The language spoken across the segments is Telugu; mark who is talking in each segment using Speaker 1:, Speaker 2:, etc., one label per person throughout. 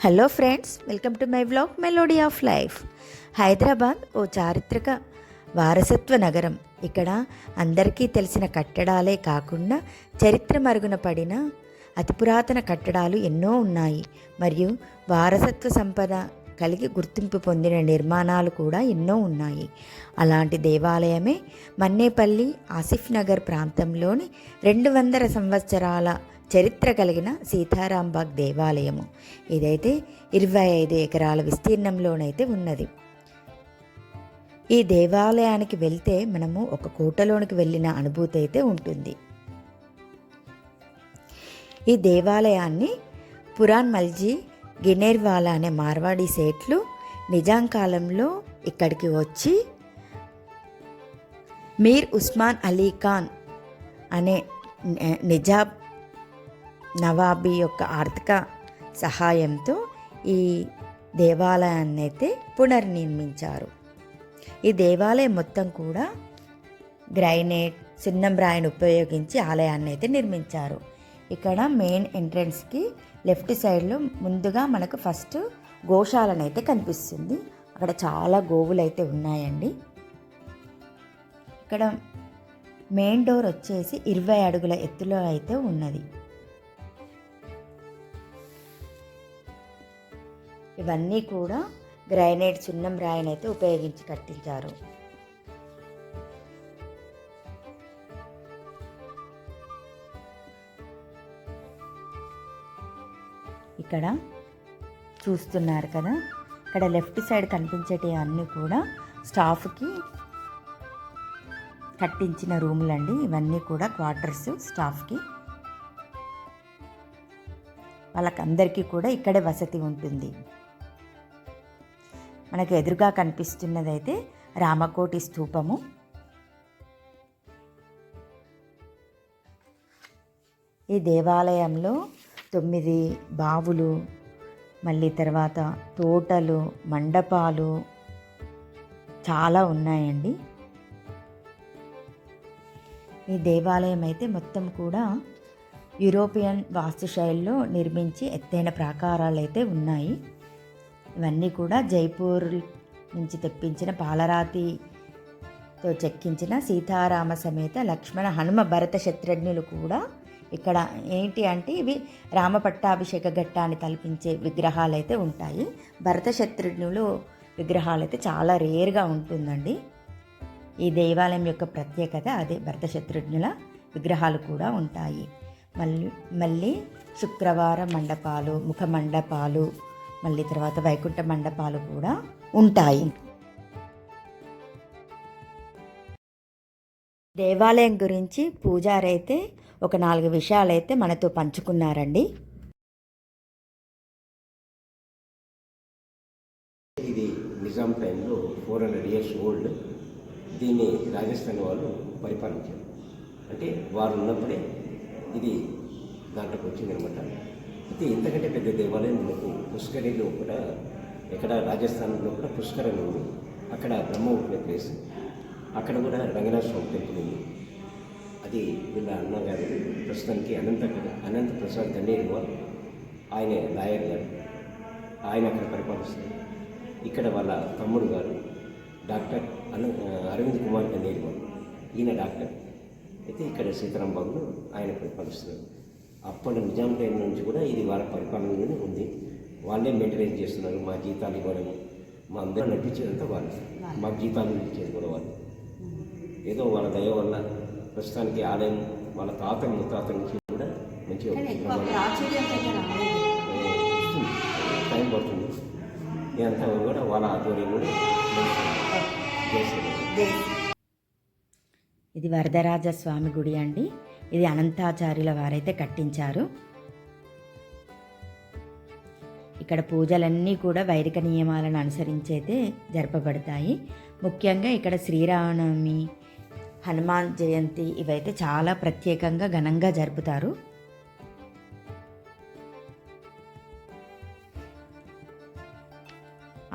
Speaker 1: Hello friends welcome to my vlog melody of life. Hyderabad ఓ చారిత్రక వారసత్వ నగరం. ఇక్కడ అందరికీ తెలిసిన కట్టడాలే కాకుండా చరిత్ర మరుగున పడిన అతి పురాతన కట్టడాలు ఎన్నో ఉన్నాయి. మరియు వారసత్వ సంపద కలిగి గుర్తింపు పొందిన నిర్మాణాలు కూడా ఎన్నో ఉన్నాయి. అలాంటి దేవాలయమే మన్నేపల్లి ఆసిఫ్ నగర్ ప్రాంతంలోని రెండు వందల సంవత్సరాల చరిత్ర కలిగిన సీతారాంబాగ్ దేవాలయము. ఇదైతే ఇరవై ఐదు ఎకరాల విస్తీర్ణంలోనైతే ఉన్నది. ఈ దేవాలయానికి వెళ్తే మనము ఒక కోటలోనికి వెళ్ళిన అనుభూతి అయితే ఉంటుంది. ఈ దేవాలయాన్ని పురాణ్ మల్జీ గినేర్వాలా అనే మార్వాడి సేట్లు నిజాం కాలంలో ఇక్కడికి వచ్చి మీర్ ఉస్మాన్ అలీ ఖాన్ అనే నిజాబ్ నవాబీ యొక్క ఆర్థిక సహాయంతో ఈ దేవాలయాన్ని అయితే పునర్నిర్మించారు. ఈ దేవాలయం మొత్తం కూడా గ్రైనేట్ సున్నం రాయిని ఉపయోగించి ఆలయాన్ని అయితే నిర్మించారు. ఇక్కడ మెయిన్ ఎంట్రన్స్కి లెఫ్ట్ సైడ్లో ముందుగా మనకు ఫస్ట్ గోశాలను అయితే కనిపిస్తుంది. అక్కడ చాలా గోవులు అయితే ఉన్నాయండి. ఇక్కడ మెయిన్ డోర్ వచ్చేసి ఇరవై అడుగుల ఎత్తులో అయితే ఉన్నది. ఇవన్నీ కూడా గ్రైనేట్ సున్నం రాయిని అయితే ఉపయోగించి కట్టించారు. ఇక్కడ చూస్తున్నారు కదా ఇక్కడ లెఫ్ట్ సైడ్ కనిపించేటి అన్నీ కూడా స్టాఫ్కి కట్టించిన రూములండి. ఇవన్నీ కూడా క్వార్టర్స్ స్టాఫ్కి. వాళ్ళకందరికీ కూడా ఇక్కడే వసతి ఉంటుంది. మనకు ఎదురుగా కనిపిస్తున్నదైతే రామకోటి స్థూపము. ఈ దేవాలయంలో తొమ్మిది బావులు మళ్ళీ తర్వాత తోటలు మండపాలు చాలా ఉన్నాయండి. ఈ దేవాలయం అయితే మొత్తం కూడా యూరోపియన్ వాస్తుశైలిలో నిర్మించి ఎత్తైన ప్రాకారాలు అయితే ఉన్నాయి. ఇవన్నీ కూడా జైపూర్ నుంచి తెప్పించిన పాలరాతితో చెక్కించిన సీతారామ సమేత లక్ష్మణ హనుమ భరత శత్రుఘ్నులు కూడా ఇక్కడ ఏంటి అంటే ఇవి రామపట్టాభిషేక ఘట్టాన్ని తలపించే విగ్రహాలు అయితే ఉంటాయి. భరత శత్రుఘ్నులు విగ్రహాలు అయితే చాలా రేర్గా ఉంటుందండి. ఈ దేవాలయం యొక్క ప్రత్యేకత అదే భరత శత్రుఘ్నుల విగ్రహాలు కూడా ఉంటాయి. మళ్ళీ మళ్ళీ శుక్రవార మండపాలు ముఖ మండపాలు మళ్ళీ తర్వాత వైకుంఠ మండపాలు కూడా ఉంటాయి. దేవాలయం గురించి పూజారి అయితే ఒక నాలుగు విషయాలైతే మనతో పంచుకున్నారండి.
Speaker 2: ఇది నిజాం టైంలో ఫోర్ హండ్రెడ్ ఇయర్స్ ఓల్డ్. దీన్ని రాజస్థాన్ వాళ్ళు పరిపాలించారు. అంటే వారు ఉన్నప్పుడే ఇది దాంట్లోకి వచ్చిందనమాట. అయితే ఇంతకంటే పెద్ద దేవాలయం మనకు పుష్కరిలో కూడా ఇక్కడ రాజస్థాన్లో కూడా పుష్కర్ ఉంది. అక్కడ బ్రహ్మ ఉండే ప్లేస్ అక్కడ కూడా రంగనాథ స్వామి టెంపుల్ ఉంది. అది వీళ్ళ అన్నగారు ప్రస్తుతానికి అనంత అనంత ప్రసాద్ గన్నేరువాల్ ఆయన లాయర్ గారు. ఆయన అక్కడ పరిపాలిస్తారు. ఇక్కడ వాళ్ళ తమ్ముడు గారు డాక్టర్ అన అరవింద్ కుమార్ గన్నేరువాల్ ఈయన డాక్టర్. అయితే ఇక్కడ సీతారాం బాబును ఆయన పరిపాలిస్తున్నారు. అప్పటి నిజాం టైం నుంచి కూడా ఇది వాళ్ళ పరిపాలనలోనే ఉంది. వాళ్ళే మెయింటైన్ చేస్తున్నారు. మా జీతాలు ఇవ్వడం మా అందరూ నడిపించేదంతా వాళ్ళు. మాకు జీతాలు ఇచ్చేది కూడా వాళ్ళు. ఏదో వాళ్ళ దయ వల్ల ప్రస్తుతానికి ఆలయం వాళ్ళ తాత ముత్తాత నుంచి కూడా మంచిగా. టైం పడుతుంది. ఇదంతా కూడా వాళ్ళ ఆధ్వర్యం కూడా
Speaker 1: ఇది వరదరాజ స్వామి గుడి అండి. ఇది అనంతాచార్యుల వారైతే కట్టించారు. ఇక్కడ పూజలన్నీ కూడా వైదిక నియమాలను అనుసరించైతే జరపబడతాయి. ముఖ్యంగా ఇక్కడ శ్రీరామనవమి హనుమాన్ జయంతి ఇవైతే చాలా ప్రత్యేకంగా ఘనంగా జరుపుతారు.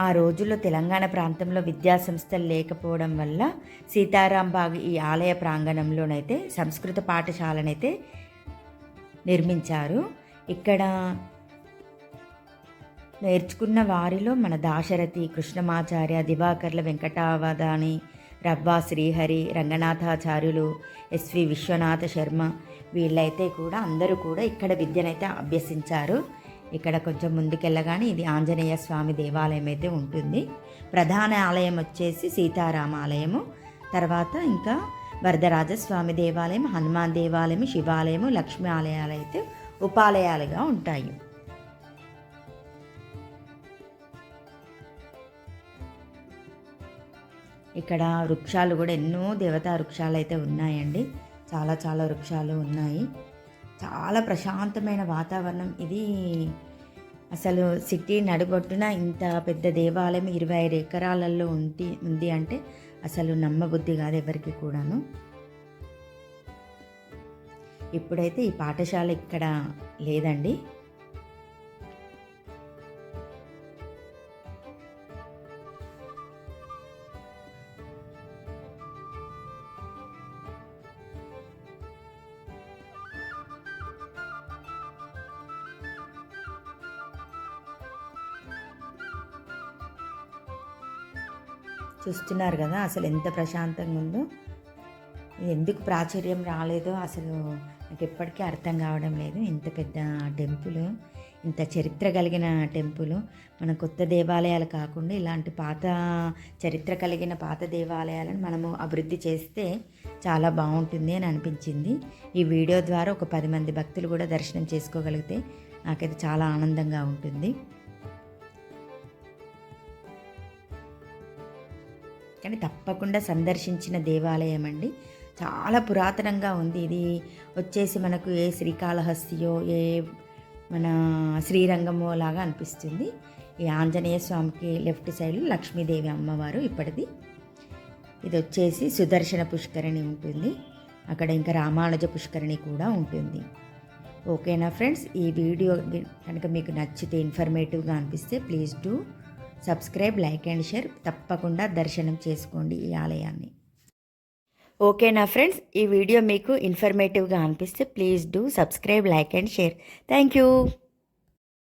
Speaker 1: ఆ రోజుల్లో తెలంగాణ ప్రాంతంలో విద్యాసంస్థలు లేకపోవడం వల్ల సీతారాంబాగ్ ఈ ఆలయ ప్రాంగణంలోనైతే సంస్కృత పాఠశాలనైతే నిర్మించారు. ఇక్కడ నేర్చుకున్న వారిలో మన దాశరథి కృష్ణమాచార్య దివాకర్ల వెంకటావదాని రవ్వా శ్రీహరి రంగనాథాచార్యులు ఎస్వి విశ్వనాథ శర్మ వీళ్ళైతే కూడా అందరూ కూడా ఇక్కడ విద్యనైతే అభ్యసించారు. ఇక్కడ కొంచెం ముందుకెళ్ళగానే ఇది ఆంజనేయ స్వామి దేవాలయం అయితే ఉంటుంది. ప్రధాన ఆలయం వచ్చేసి సీతారామ ఆలయము. తర్వాత ఇంకా వరదరాజస్వామి దేవాలయం హనుమాన్ దేవాలయం శివాలయము లక్ష్మీ ఆలయాలు అయితే ఉపాలయాలుగా ఉంటాయి. ఇక్కడ వృక్షాలు కూడా ఎన్నో దేవతా వృక్షాలు అయితే ఉన్నాయండి. చాలా చాలా వృక్షాలు ఉన్నాయి. చాలా ప్రశాంతమైన వాతావరణం ఇది. అసలు సిటీ నడుబొట్టున ఇంత పెద్ద దేవాలయం ఇరవై ఐదు ఎకరాలలో ఉంటి ఉంది అంటే అసలు నమ్మబుద్ధి కాదు ఎవరికి కూడాను. ఇప్పుడైతే ఈ పాఠశాల ఇక్కడ లేదండి. చూస్తున్నారు కదా అసలు ఎంత ప్రశాంతంగా ఉందో. ఎందుకు ప్రాచుర్యం రాలేదో అసలు నాకు ఎప్పటికీ అర్థం కావడం లేదు. ఇంత పెద్ద టెంపుల్ ఇంత చరిత్ర కలిగిన టెంపుల్ మన కొత్త దేవాలయాలు కాకుండా ఇలాంటి పాత చరిత్ర కలిగిన పాత దేవాలయాలను మనము అభివృద్ధి చేస్తే చాలా బాగుంటుంది అని అనిపించింది. ఈ వీడియో ద్వారా ఒక పది మంది భక్తులు కూడా దర్శనం చేసుకోగలిగితే నాకైతే చాలా ఆనందంగా ఉంటుంది. కానీ తప్పకుండా సందర్శించిన దేవాలయం అండి చాలా పురాతనంగా ఉంది. ఇది వచ్చేసి మనకు ఏ శ్రీకాళహస్తియో ఏ మన శ్రీరంగమో లాగా అనిపిస్తుంది. ఈ ఆంజనేయ స్వామికి లెఫ్ట్ సైడ్ లక్ష్మీదేవి అమ్మవారు ఇప్పటిది. ఇది వచ్చేసి సుదర్శన పుష్కరిణి ఉంటుంది. అక్కడ ఇంకా రామానుజ పుష్కరిణి కూడా ఉంటుంది. ఓకేనా ఫ్రెండ్స్? ఈ వీడియో కనుక మీకు నచ్చితే ఇన్ఫర్మేటివ్గా అనిపిస్తే please do subscribe like and share తప్పకుండా దర్శనం చేసుకోండి ఈ ఆలయాన్ని. ఓకే నా ఫ్రెండ్స్ ఈ వీడియో మీకు ఇన్ఫర్మేటివ్గా అనిపిస్తే please do subscribe like and share. Thank you.